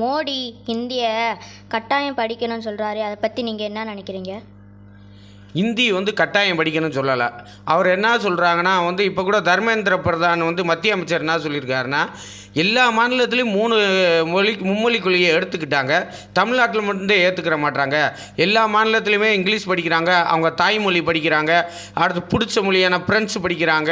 மோடி ஹிந்தியை கட்டாயம் படிக்கணும்னு சொல்கிறாரு அதை பற்றி நீங்கள் என்ன நினைக்கிறீங்க? ஹிந்தி வந்து கட்டாயம் படிக்கணும்னு சொல்லலை. அவர் என்ன சொல்கிறாங்கன்னா வந்து இப்போ கூட தர்மேந்திர பிரதான் வந்து மத்திய அமைச்சர் என்ன சொல்லியிருக்காருன்னா எல்லா மாநிலத்திலையும் மூணு மொழி மும்மொழி கொள்கையை எடுத்துக்கிட்டாங்க. தமிழ்நாட்டில் மட்டும் ஏற்றுக்கிற மாட்டாங்க எல்லா மாநிலத்திலையுமே இங்கிலீஷ் படிக்கிறாங்க அவங்க தாய்மொழி படிக்கிறாங்க அடுத்து பிடிச்ச மொழியான பிரெஞ்சு படிக்கிறாங்க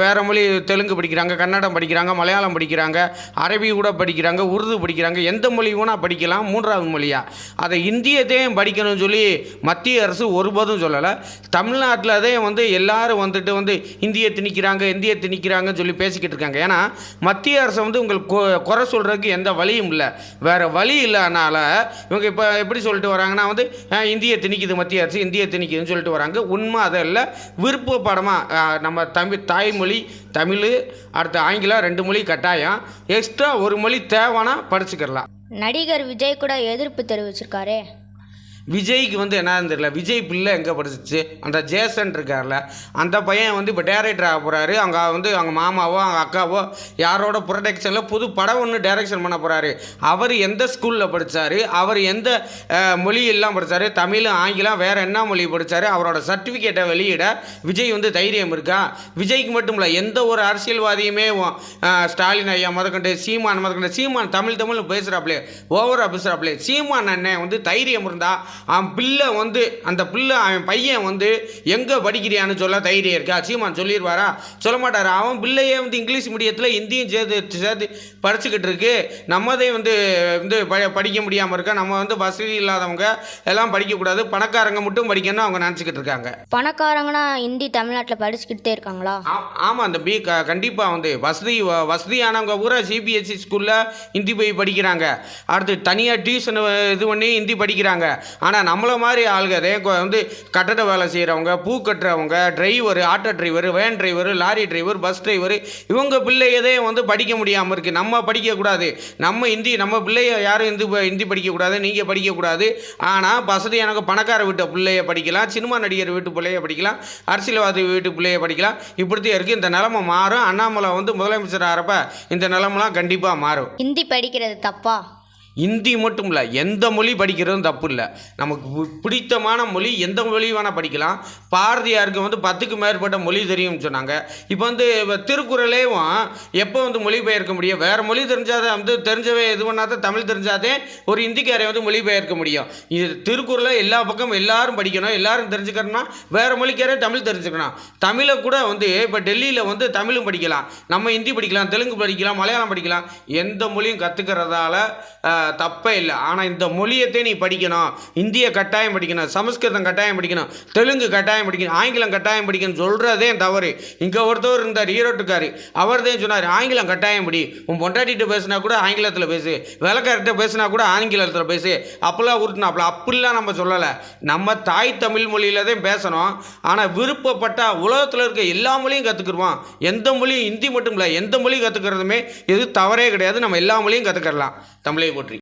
வேறு மொழி தெலுங்கு படிக்கிறாங்க கன்னடம் படிக்கிறாங்க மலையாளம் படிக்கிறாங்க அரபி கூட படிக்கிறாங்க உருது படிக்கிறாங்க எந்த மொழி வேணால் படிக்கலாம் மூன்றாவது மொழியாக அதை இந்தியத்தையும் படிக்கணும்னு சொல்லி மத்திய அரசு ஒருபோதும் சொல்லலை. தமிழ்நாட்டில் அதே வந்து எல்லாரும் வந்துட்டு வந்து இந்தியை திணிக்கிறாங்க இந்தியை திணிக்கிறாங்கன்னு சொல்லி பேசிக்கிட்டு இருக்காங்க. ஏன்னா மத்திய அரசை வந்து உங்களுக்கு கொ- குறை சொல்கிறதுக்கு எந்த வழியும் இல்லை. வேறு வழி இல்லைனால இவங்க இப்போ எப்படி சொல்லிட்டு வராங்கன்னா வந்து இந்தியை திணிக்குது மத்திய அரசு இந்தியை திணிக்குதுன்னு சொல்லிட்டு வராங்க. உண்மை அதை இல்லை. விருப்ப படமாக நம்ம தமிழ் தாய்மொழி தமிழ் அடுத்து ஆங்கிலம் ரெண்டு மொழி கட்டாயம். எக்ஸ்ட்ரா ஒரு மொழி தேவைன்னா படிச்சுக்கிறலாம். நடிகர் விஜய் கூட எதிர்ப்பு தெரிவிச்சிருக்காரே. விஜய்க்கு வந்து என்னன்னு தெரியல விஜய் பிள்ளை எங்கே படிச்சிச்சு? அந்த ஜேசன் இருக்கார்ல அந்த பையன் வந்து இப்போ டேரக்டர் ஆக போகிறாரு அவங்க வந்து அவங்க மாமாவோ அவங்க அக்காவோ யாரோட ப்ரொடக்ஷனில் புது படம் ஒன்று டைரக்ஷன் பண்ண போகிறாரு அவர் எந்த ஸ்கூலில் படித்தார் அவர் எந்த மொழியெல்லாம் படித்தார் தமிழ் ஆங்கிலம் வேறு என்ன மொழி படித்தார் அவரோட சர்டிஃபிகேட்டை வெளியிட விஜய் வந்து தைரியம் இருக்கா? விஜய்க்கு மட்டும் இல்லை எந்த ஒரு அரசியல்வாதியுமே ஸ்டாலின் ஐயா முதற்கொண்டு சீமான் முதற்கொண்டு சீமான் தமிழ் தமிழ் பேசுகிறாப்லே ஓவராக பேசுகிறாப்லே சீமான் அண்ணன் வந்து தைரியம் இருந்தால் அவன் பிள்ளை வந்து அந்த பிள்ளை அவன் பையன் வந்து எங்கே படிக்கிறியான்னு சொல்ல தைரியம் இருக்கா? சீமான் சொல்லிடுவாரா சொல்ல மாட்டார்? அவன் பிள்ளையே வந்து இங்கிலீஷ் மீடியத்தில் ஹிந்தியும் சேர்த்து சேர்த்து படிச்சுக்கிட்டு இருக்கு. நம்மதே வந்து வந்து ப படிக்க முடியாமல் இருக்கா? நம்ம வந்து வசதி இல்லாதவங்க எல்லாம் படிக்கக்கூடாது. பணக்காரங்க மட்டும் படிக்கணும்னு அவங்க நினச்சிக்கிட்டு இருக்காங்க. பணக்காரங்கன்னா ஹிந்தி தமிழ்நாட்டில் படிச்சுக்கிட்டே இருக்காங்களா? ஆமாம் அந்த பி கண்டிப்பாக வந்து வசதி வசதியானவங்க பூரா சிபிஎஸ்சி ஸ்கூலில் ஹிந்தி போய் படிக்கிறாங்க. அடுத்து தனியாக டியூஷன் இது பண்ணி ஹிந்தி படிக்கிறாங்க. ஆனால் நம்மளை மாதிரி ஆளுங்க அதே வந்து கட்டட வேலை செய்கிறவங்க பூ கட்டுறவங்க driver auto driver van driver lorry driver bus driver இவங்க பிள்ளையதே வந்து படிக்க முடியாமல் இருக்குது நம்ம படிக்கக்கூடாது. நம்ம இந்தி நம்ம பிள்ளைய யாரும் இந்து ப- ஹிந்தி படிக்கக்கூடாது நீங்கள் படிக்கக்கூடாது. ஆனால் வசதியானவங்க பணக்கார வீட்டு பிள்ளைய படிக்கலாம் சினிமா நடிகர் வீட்டு பிள்ளைய படிக்கலாம் அரசியல்வாதி வீட்டு பிள்ளைய படிக்கலாம். இப்படித்தான் இருக்குது இந்த நிலமை மாறும். அண்ணாமலை வந்து முதலமைச்சர் ஆகிறப்ப இந்த நிலமெல்லாம் கண்டிப்பாக மாறும். ஹிந்தி படிக்கிறது தப்பா? இந்தி மட்டும் இல்லை எந்த மொழி படிக்கிறதும் தப்பு இல்லை நமக்கு பிடித்தமான மொழி எந்த மொழி வேணால் படிக்கலாம். பாரதியாருக்கு வந்து பத்துக்கு மேற்பட்ட மொழி தெரியும்னு சொன்னாங்க. இப்போ வந்து இப்போ திருக்குறளேவும் எப்போ வந்து மொழிபெயர்க்க முடியும்? வேறு மொழி தெரிஞ்சாதே வந்து தெரிஞ்சவே எது பண்ணாத தமிழ் தெரிஞ்சாதே ஒரு இந்திக்காரை வந்து மொழிபெயர்க்க முடியும். இது திருக்குறளை எல்லா பக்கம் எல்லாரும் படிக்கணும் எல்லாரும் தெரிஞ்சுக்கணும்னா வேறு மொழிக்காரே தமிழ் தெரிஞ்சுக்கணும். தமிழை கூட வந்து இப்போ டெல்லியில் வந்து தமிழும் படிக்கலாம். நம்ம ஹிந்தி படிக்கலாம் தெலுங்கு படிக்கலாம் மலையாளம் படிக்கலாம். எந்த மொழியும் கற்றுக்கிறதால தப்பே இல்லை. ஆனால் இந்த மொழியத்தை நீ படிக்கணும். இந்திய கட்டாயம் படிக்கணும். சமஸ்கிருதம் கட்டாயம் படிக்கணும். தெலுங்கு கட்டாயம் படிக்கணும். ஆங்கிலம் கட்டாயம் படிக்கணும் சொல்கிறதே தவறு. இங்கே ஒருத்தவர் இருந்தார் ஈரோட்டுக்காரு. அவர் தான் சொன்னார் ஆங்கிலம் கட்டாயம் படி. உன் பொண்டாட்டிகிட்ட பேசினா கூட ஆங்கிலத்தில் பேசு. விளக்கார்கிட்ட பேசினா கூட ஆங்கிலத்தில் பேசு. அப்போல்லாம் உருட்டினாப்புல அப்படிலாம் நம்ம சொல்லலை. நம்ம தாய் தமிழ் மொழியில் தான் பேசணும். ஆனால் விருப்பப்பட்ட உலகத்தில் இருக்க எல்லா மொழியும் கற்றுக்குருவோம் எந்த மொழியும் ஹிந்தி மட்டும் இல்லை எந்த மொழியும் கற்றுக்கிறதுமே இது தவறே கிடையாது. நம்ம எல்லா மொழியும் கற்றுக்கலாம் தமிழை போற்றி.